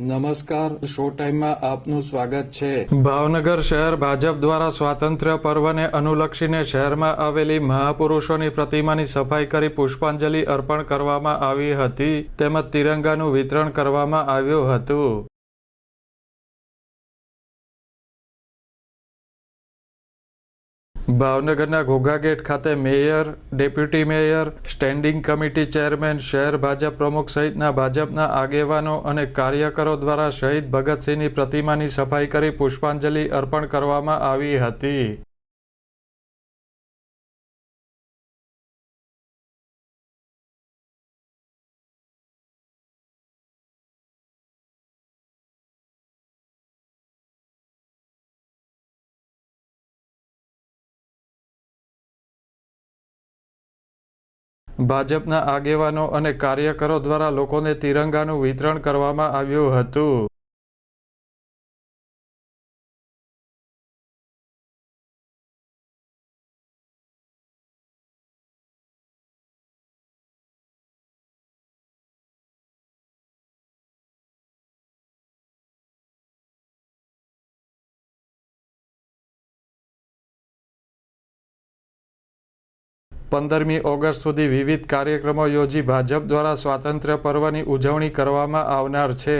નમસ્કાર, શો ટાઈમમાં આપનું સ્વાગત છે. ભાવનગર શહેર ભાજપ દ્વારા સ્વાતંત્ર્ય પર્વને અનુલક્ષીને શહેરમાં આવેલી મહાપુરુષોની પ્રતિમાની સફાઈ કરી પુષ્પાંજલિ અર્પણ કરવામાં આવી હતી. તેમજ તિરંગાનું વિતરણ કરવામાં આવ્યું હતું. ભાવનગરના ઘોઘાગેટ ખાતે mayor, deputy mayor, standing committee chairman, શહેર ભાજપ પ્રમુખ સહિતના ભાજપના આગેવાનો અને કાર્યકરો દ્વારા શહીદ ભગતસિંહની પ્રતિમાની સફાઈ કરી પુષ્પાંજલિ અર્પણ કરવામાં આવી હતી. ભાજપના આગેવાનો અને કાર્યકરો દ્વારા લોકોને તિરંગાનું વિતરણ કરવામાં આવ્યું હતું. પંદરમી ઓગસ્ટ સુધી વિવિધ કાર્યક્રમો યોજી ભાજપ દ્વારા સ્વાતંત્ર્ય પર્વની ઉજવણી કરવામાં આવનાર છે.